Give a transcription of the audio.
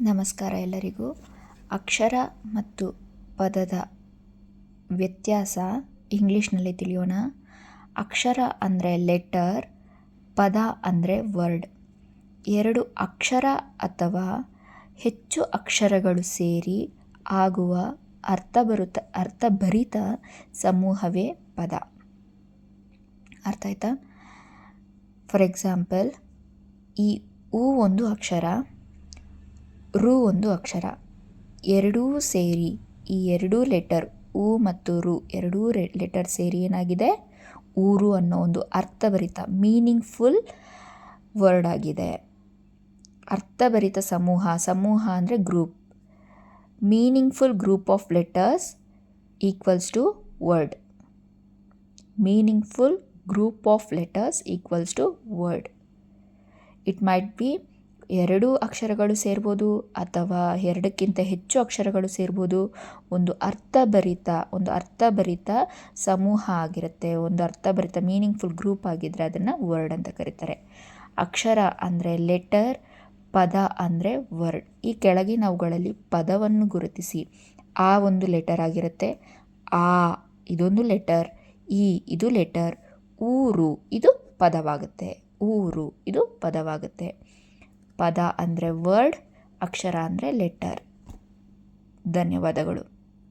ನಮಸ್ಕಾರ ಎಲ್ಲರಿಗೂ. ಅಕ್ಷರ ಮತ್ತು ಪದದ ವ್ಯತ್ಯಾಸ ಇಂಗ್ಲೀಷ್ನಲ್ಲಿ ತಿಳಿಯೋಣ. ಅಕ್ಷರ ಅಂದರೆ ಲೆಟರ್, ಪದ ಅಂದರೆ ವರ್ಡ್. ಎರಡು ಅಕ್ಷರ ಅಥವಾ ಹೆಚ್ಚು ಅಕ್ಷರಗಳು ಸೇರಿ ಆಗುವ ಅರ್ಥಭರಿತ ಅರ್ಥಭರಿತ ಸಮೂಹವೇ ಪದ. ಅರ್ಥ ಆಯ್ತಾ? ಫಾರ್ ಎಕ್ಸಾಂಪಲ್ ಈ ಊ ಒಂದು ಅಕ್ಷರ. ರು ಒಂದು ಅಕ್ಷರ. ಎರಡೂ ಸೇರಿ ಈ ಎರಡೂ ಲೆಟರ್ ಉ ಮತ್ತು ರು ಎರಡೂ ಲೆಟರ್ ಸೇರಿ ಏನಾಗಿದೆ? ಊರು ಅನ್ನೋ ಒಂದು ಅರ್ಥಭರಿತ ಮೀನಿಂಗ್ಫುಲ್ ವರ್ಡ್ ಆಗಿದೆ. ಅರ್ಥಭರಿತ ಸಮೂಹ ಸಮೂಹ ಅಂದರೆ group meaningful group of letters equals to word meaningful group of letters equals to word it might be ಎರಡು ಅಕ್ಷರಗಳು ಸೇರ್ಬೋದು ಅಥವಾ ಎರಡಕ್ಕಿಂತ ಹೆಚ್ಚು ಅಕ್ಷರಗಳು ಸೇರ್ಬೋದು, ಒಂದು ಅರ್ಥಭರಿತ ಒಂದು ಅರ್ಥಭರಿತ ಸಮೂಹ ಆಗಿರುತ್ತೆ. ಒಂದು ಅರ್ಥಭರಿತ ಮೀನಿಂಗ್ಫುಲ್ ಗ್ರೂಪ್ ಆಗಿದ್ದರೆ ಅದನ್ನು ವರ್ಡ್ ಅಂತ ಕರೀತಾರೆ. ಅಕ್ಷರ ಅಂದರೆ ಲೆಟರ್ ಪದ ಅಂದರೆ ವರ್ಡ್ ಈ ಕೆಳಗಿನವುಗಳಲ್ಲಿ ಪದವನ್ನು ಗುರುತಿಸಿ. ಆ ಒಂದು ಲೆಟರ್ ಆಗಿರುತ್ತೆ. ಆ, ಇದೊಂದು ಲೆಟರ್ ಈ, ಇದು ಲೆಟರ್ ಊರು, ಇದು ಪದವಾಗುತ್ತೆ. ಊರು, ಇದು ಪದವಾಗುತ್ತೆ. ಪದ ಅಂದರೆ ವರ್ಡ್ ಅಕ್ಷರ ಅಂದರೆ ಲೆಟರ್. ಧನ್ಯವಾದಗಳು.